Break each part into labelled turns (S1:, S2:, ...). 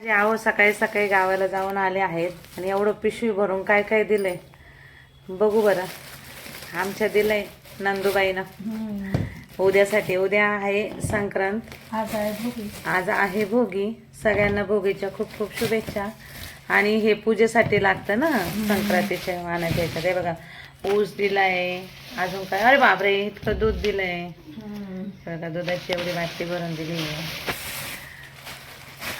S1: म्हणजे आहो सकाळी सकाळी गावाला जाऊन आले आहेत आणि एवढं पिशवी भरून काय काय दिलंय? बघू बरं. आमच्या दिलंय नंदुबाईनं. उद्यासाठी उद्या आहे संक्रांत.
S2: आज आहे भोगी.
S1: आज आहे भोगी. सगळ्यांना भोगीच्या खूप खूप शुभेच्छा. आणि हे पूजेसाठी लागतं ना संक्रांतीच्या वाणाच्या ह्याच्यात हे बघा ऊस दिलाय अजून काय? अरे बापरे इतकं दूध दिलंय. बघा दुधाची एवढी बाटली भरून दिली आहे.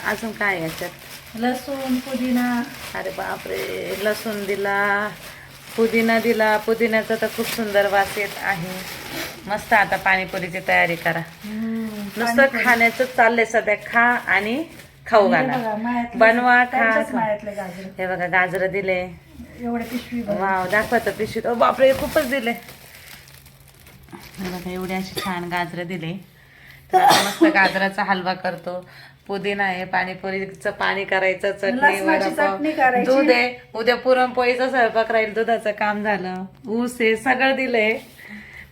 S1: अजून काय याच्यात?
S2: लसूण पुदिना.
S1: अरे बापरे लसूण दिला पुदिना दिला. पुदिन्याचा तर खूप सुंदर वास येत आहे. मस्त आता पाणीपुरीची तयारी करा. नुसतं खाण्याचं चाललंय सध्या. खा आणि खाऊ घाला. बनवा खा. हे बघा गाजर दिले.
S2: एवढे पिशवी.
S1: वाव दाखवतं पिशवीत. बापरे खूपच दिले. हे बघा एवढे असे छान गाजरं दिले. मस्त गाजराचा हलवा करतो. पुदिना आहे पाणीपुरीचं पाणी करायचं चटणी वडापाव. दूध आहे. उद्या पुरणपोळीचा स्वयंपाक राहील दुधाचं काम झालं. ऊस आहे सगळं दिलंय.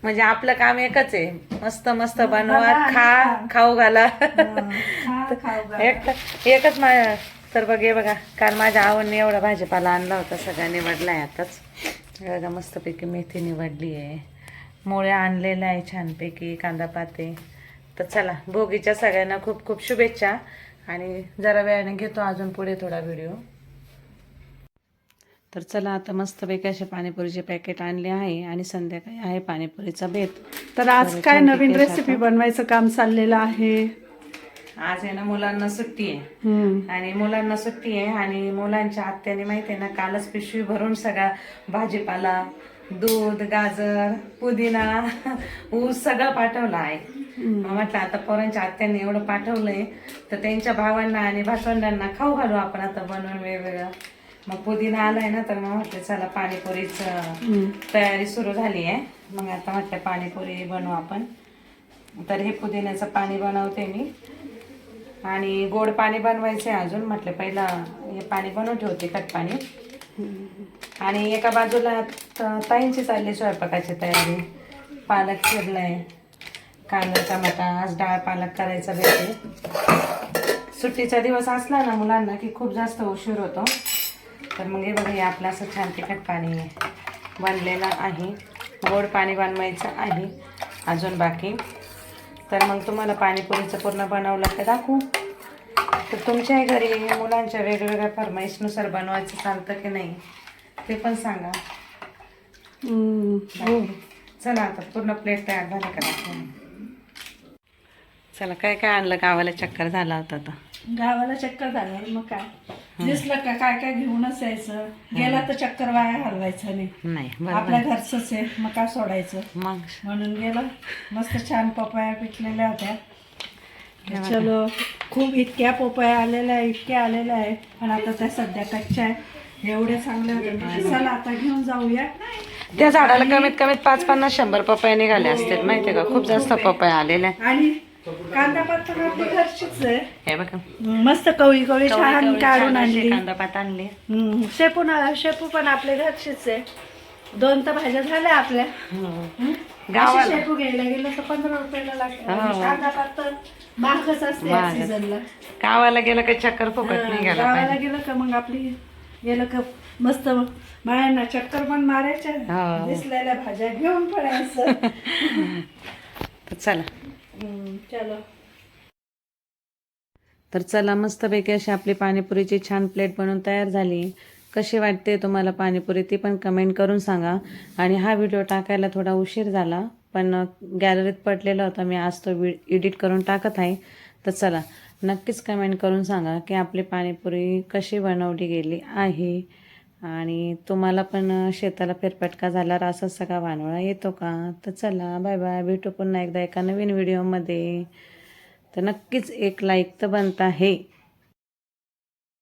S1: म्हणजे आपलं काम एकच आहे. मस्त मस्त बनवा खा. खाऊ घाला. एकच मा तर बघ हे बघा काल माझ्या आवडने एवढा भाजीपाला आणला होता सगळा निवडलाय आताच. हे बघा मस्तपैकी मेथी निवडली आहे. मुळे आणलेल्या आहे छानपैकी कांदा पाते. तर चला भोगीच्या सगळ्यांना खूप खूप शुभेच्छा. आणि जरा वेळाने घेतो अजून पुढे थोडा व्हिडिओ. तर चला आता मस्तपैकी असे पाणीपुरीचे पॅकेट आणले आहे आणि संध्याकाळी आहे पाणीपुरीचा बेत.
S2: तर आज काय नवीन रेसिपी. बनवायचं काम चाललेलं आहे?
S1: आज आहे ना मुलांना सुट्टी आहे. आणि मुलांना सुट्टी आहे आणि मुलांच्या आत्याने माहिती आहे ना कालच पिशवी भरून सगळा भाजीपाला दूध गाजर पुदिना ऊस सगळं पाठवलं आहे. मग म्हटलं आता पोरांच्या आत्याने एवढं पाठवलंय तर त्यांच्या भावांना आणि भाषवंडांना खाऊ घालू आपण आता बनवून वेगवेगळं. मग पुदिना आलाय ना तर मग म्हटलं चला पाणीपुरीच तयारी सुरू झाली आहे. मग आता म्हटलं पाणीपुरी बनवू आपण. तर हे पुदिन्याचं पाणी बनवते मी. आणि गोड पाणी बनवायचं आहे अजून. म्हटलं पहिला हे पाणी बनवून ठेवते कट पाणी. आणि एका बाजूला त- ताईंची चालली स्वयंपाकाची तयारी. पालक चिरलाय कांदा टमाटा आज डाळ पालक करायचा भेटते सुट्टीचा दिवस असला ना मुलांना की खूप जास्त उशीर होतो. तर मग हे बघा आपलं असं छान तिखट पाणी बनलेलं आहे. गोड पाणी बनवायचं आहे. अजून बाकी. तर मग तुम्हाला पाणीपुरीचं पूर्ण बनवलं का दाखवू? तर तुमच्याही घरी मुलांच्या वेगवेगळ्या फरमाईशनुसार बनवायचं चालतं की नाही ते पण सांगा.
S2: हम्म.
S1: बाकी. चला आता पूर्ण प्लेट तयार झाली का चला काय काय आणलं? गावाला चक्कर झाला होता तर
S2: गावाला चक्कर झाल्यावर मग काय? दिसलं का काय काय घेऊनच यायचं? गेला तर चक्कर वाया घालवायचं नाही.
S1: नाही
S2: आपल्या घरचंच आहे मग काय सोडायचं?
S1: मग?
S2: म्हणून गेलं. मस्त छान पपया पिकलेल्या होत्या. चलो खूप इतक्या पपया आलेल्या आहे इतक्या आलेल्या आहे आणि आता त्या सध्या कच्च्या आहे एवढे चांगले होते. चला आता घेऊन जाऊया.
S1: त्या झाडाला कमीत कमीत पाच पन्नास शंभर पपया निघाले असतील माहितीये का? खूप जास्त पपया आलेल्या
S2: आणि कांदा पात पण आपली घरचीच आहे.
S1: हे बघा.
S2: मस्त कवळी कवळी छान काढून आणली.
S1: कांदा पात आणली.
S2: हम्म, शेपू ना शेपू पण आपल्या घरचीच आहे. दोन तर भाज्या झाल्या आपल्या?
S1: गावाला-
S2: शेपू घ्यायला गेलं तर पंधरा रुपयाला लागतं.
S1: हो.
S2: कांदा पात तर महागच असते या
S1: महागच.
S2: सीझनला
S1: गावाला गेलं का चक्कर फुकट निघाला
S2: गावाला गेलं का मग आपली गेलं का मस्त बायांना चक्कर पण मारायच्या.
S1: हो.
S2: दिसलेल्या भाज्या घेऊन पडायचं
S1: चला.
S2: चलो.
S1: तर चला मस्तपैकी अशी आपली पाणीपुरीची छान प्लेट बनवून तयार झाली. कशी वाटते तुम्हाला पाणीपुरी ती पण कमेंट करून सांगा. आणि हा व्हिडिओ टाकायला थोडा उशीर झाला पण गॅलरीत पडलेला होता. मी आज तो वि एडिट करून टाकत आहे. तर चला नक्कीच कमेंट करून सांगा की आपली पाणीपुरी कशी बनवली गेली आहे. आणि तुम्हाला पण शेताला फेरफटका झाल्यावर असा सगळा वानवळा येतो का? तर चला बाय बाय भेटू पुन्हा एकदा एका नवीन व्हिडिओमध्ये तर नक्कीच एक लाईक तर बनत आहे.